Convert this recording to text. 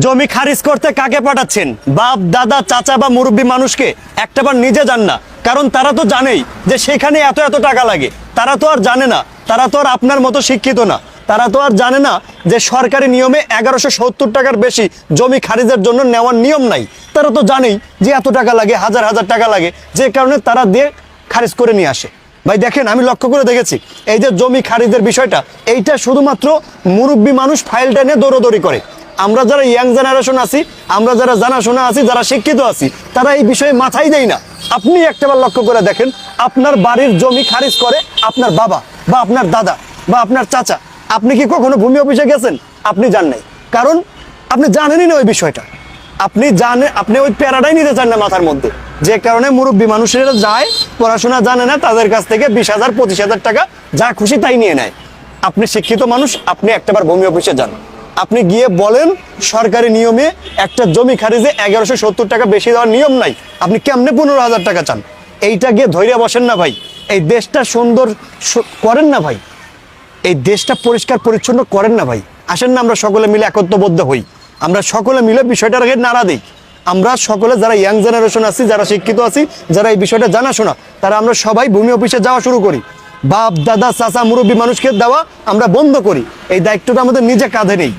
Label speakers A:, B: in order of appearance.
A: জমি খারিজ করতে কাকে পাঠাচ্ছেন? বাপ, দাদা, চাচা বা মুরব্বী মানুষকে একটাবার নিজে যান না। কারণ তারা তো জানেই যে সেখানে এত এত টাকা লাগে। তারা তো আর জানে না। তারা তো আর আপনার মতো শিক্ষিত না। তারা তো আর জানে না যে সরকারি নিয়মে এগারোশো সত্তর টাকার বেশি জমি খারিজের জন্য নেওয়ার নিয়ম নাই। তারা তো জানেই যে এত টাকা লাগে, হাজার হাজার টাকা লাগে। যে কারণে তারা দিয়ে খারিজ করে নিয়ে আসে। ভাই, দেখেন, আমি লক্ষ্য করে দেখেছি। এই যে জমি খারিজের বিষয়টা, এইটা শুধুমাত্র মুরব্বী মানুষ ফাইলটা নিয়ে দৌড়দৌড়ি করে। আমরা যারা ইয়াং জেনারেশন আছি, আমরা যারা জানাশোনা আছি, যারা শিক্ষিত আছি, তারা এই বিষয়ে মাথায় দেয় না। আপনি একটাবার লক্ষ্য করে দেখেন, আপনার বাড়ির জমি খারিজ করে আপনার বাবা বা আপনার দাদা বা আপনার চাচা, আপনি কি কখনো ভূমি অফিসে গেছেন? আপনি জান নাই। কারণ আপনি জানেনই না ওই বিষয়টা। আপনি জানে, আপনি ওই প্যারাটাই নিতে চান না মাথার মধ্যে। যে কারণে মুরব্বী মানুষেরা যায়, পড়াশোনা জানে না, তাদের কাছ থেকে বিশ হাজার, পঁচিশ হাজার টাকা যা খুশি তাই নিয়ে নেয়। আপনি শিক্ষিত মানুষ, আপনি একটাবার ভূমি অফিসে যান। আপনি গিয়ে বলেন, সরকারি নিয়মে একটা জমি খারিজে এগারোশো সত্তর টাকা বেশি দেওয়ার নিয়ম নাই। আপনি কেমনে পনেরো হাজার টাকা চান? এইটা গিয়ে ধৈর্য বসেন না ভাই। এই দেশটা সুন্দর করেন না ভাই। এই দেশটা পরিষ্কার পরিচ্ছন্ন করেন না ভাই। আসেন না আমরা সকলে মিলে একত্রবদ্ধ হই। আমরা সকলে মিলে বিষয়টাকে নাড়া দিই। আমরা সকলে যারা ইয়াং জেনারেশন আছি, যারা শিক্ষিত আছি, যারা এই বিষয়টা জানাশোনা, তারা আমরা সবাই ভূমি অফিসে যাওয়া শুরু করি। বাপ, দাদা, চাচা, মুরব্বী মানুষকে দেওয়া আমরা বন্ধ করি। এই দায়িত্বটা আমাদের নিজে কাঁধে নেই।